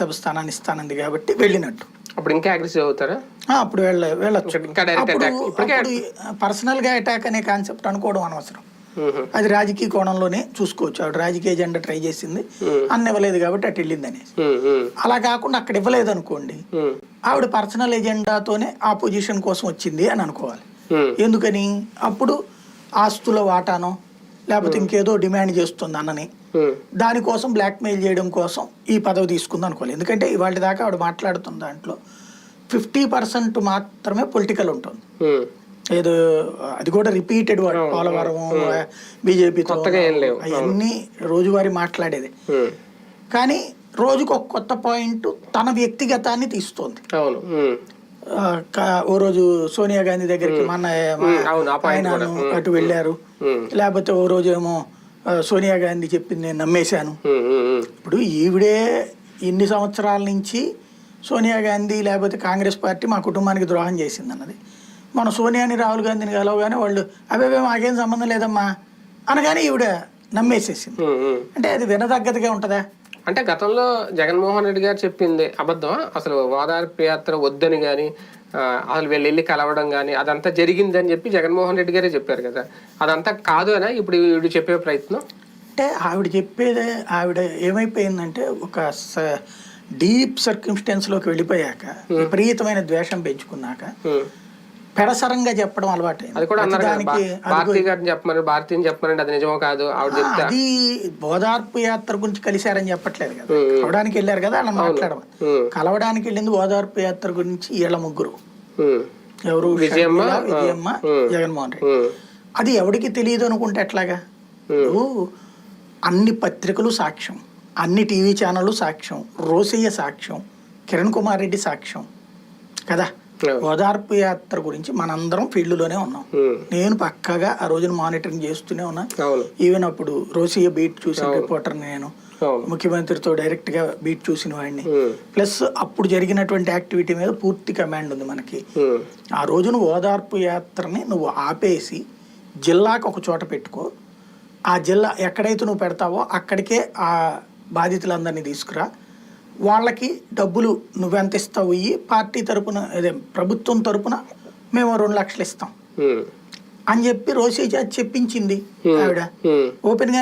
రాజ్యసభ స్థానాన్ని ఇస్తానంది కాబట్టి వెళ్ళినట్టు. అప్పుడు ఇంకా అగ్రెసివ్ అవుతారా? అప్పుడు వెళ్ళ వెళ్ళొచ్చు. అప్పుడు అటాక్ ఇప్పటికే పర్సనల్గా అటాక్ అనే కాన్సెప్ట్ అనుకోవడం అనవసరం. అది రాజకీయ కోణంలోనే చూసుకోవచ్చు. ఆవిడ రాజకీయ ఎజెండా ట్రై చేసింది. అన్న ఇవ్వలేదు కాబట్టి అటు వెళ్ళింది అనేసి. అలా కాకుండా అక్కడ ఇవ్వలేదు అనుకోండి. ఆవిడ పర్సనల్ ఎజెండాతోనే ఆ పొజిషన్ కోసం వచ్చింది అని అనుకోవాలి. ఎందుకని? అప్పుడు ఆస్తుల వాటానో లేకపోతే ఇంకేదో డిమాండ్ చేస్తుంది అన్నని. మ్మ్. దానికోసం బ్లాక్మెయిల్ చేయడం కోసం ఈ పదవి తీసుకుంది అనుకోవాలి. ఎందుకంటే ఇవాళ దాకా ఆవిడ మాట్లాడుతున్న దాంట్లో. ఫిఫ్టీ పర్సెంట్ మాత్రమే పొలిటికల్ ఉంటుంది. మ్మ్. ఏదో అది కూడా రిపీటెడ్ వర్డ్. పోలవరం బీజేపీ. అవన్నీ రోజువారీ మాట్లాడేది. కానీ రోజుకు ఒక కొత్త పాయింట్ తన వ్యక్తిగతాన్ని తీస్తోంది. ఓ రోజు సోనియా గాంధీ దగ్గరికి మన మ్మ్. అవును, ఆ point కూడా. ఆయనను అటు వెళ్ళారు. లేకపోతే ఓ రోజు ఏమో సోనియా గాంధీ చెప్పింది నేను నమ్మేశాను మ్మ్. మ్మ్. మ్మ్. ఇప్పుడు ఈవిడే ఇన్ని సంవత్సరాల నుంచి సోనియా గాంధీ లేకపోతే కాంగ్రెస్ పార్టీ మా కుటుంబానికి ద్రోహం చేసింది అన్నది మన సోనియాని రాహుల్ గాంధీని కలవగానే వాళ్ళు అవే మాకేం సంబంధం లేదమ్మా అనగానే ఈవిడ నమ్మేసేసింది మ్మ్. మ్మ్. అంటే అది వినదగ్గదిగా ఉంటుందా అంటే గతంలో జగన్మోహన్ రెడ్డి గారు చెప్పింది అబద్ధం అసలు ఓదార్పు యాత్ర వద్దని కానీ అసలు వీళ్ళు వెళ్ళి కలవడం కానీ అదంతా జరిగిందని చెప్పి జగన్మోహన్ రెడ్డి గారే చెప్పారు కదా. అదంతా కాదు అనా ఇప్పుడు వీడు చెప్పే ప్రయత్నం? అంటే ఆవిడ చెప్పేదే ఆవిడ ఏమైపోయిందంటే ఒక డీప్ సర్కమ్స్టెన్స్లోకి వెళ్ళిపోయాక విపరీతమైన ద్వేషం పెంచుకున్నాక. పెడసరంగా చెప్పడం అలవాటైంది అది కూడా అన్నారు భారతి గారిని చెప్పమని చెప్పమని అది నిజమో కాదు ఆవిడ అది ఓదార్పు యాత్ర గురించి కలిశారని చెప్పట్లేదు కదా. కలవడానికి వెళ్ళారు కదా అలా మాట్లాడమని. కలవడానికి వెళ్ళింది ఓదార్పు యాత్ర గురించి వీళ్ళ ముగ్గురు. ఎవరు విజయమ్మ, విజయమ్మ. జగన్మోహన్ రెడ్డి. అది ఎవరికి తెలియదు అనుకుంటే ఎట్లాగా అన్ని పత్రికలు సాక్ష్యం అన్ని టీవీ ఛానళ్ళు సాక్ష్యం రోసయ్య సాక్ష్యం కిరణ్ కుమార్ రెడ్డి సాక్ష్యం కదా. ఓదార్పు యాత్ర గురించి మనందరం ఫీల్డ్లోనే ఉన్నాం. ఉమ్. నేను పక్కాగా ఆ రోజున మానిటరింగ్ చేస్తూనే ఉన్నా. ఈవెన్ అప్పుడు రోసయ్య బీట్ చూసిన రిపోర్టర్ నేను ముఖ్యమంత్రితో డైరెక్ట్గా బీట్ చూసిన వాడిని. ప్లస్ అప్పుడు జరిగినటువంటి యాక్టివిటీ మీద పూర్తి కమాండ్ ఉంది మనకి. ఆ రోజున ఓదార్పు యాత్రని నువ్వు ఆపేసి జిల్లాకు ఒక చోట పెట్టుకో. ఆ జిల్లా ఎక్కడైతే నువ్వు పెడతావో అక్కడికే ఆ బాధితులందరినీ తీసుకురా. వాళ్ళకి డబ్బులు నువ్వెంత ఇస్తావు ఇయ్యి పార్టీ తరపున అదే ప్రభుత్వం తరపున మేము రెండు లక్షలు ఇస్తాం. అని చెప్పి రోసీ చేత చెప్పించింది ఆవిడ. ఓపెన్గా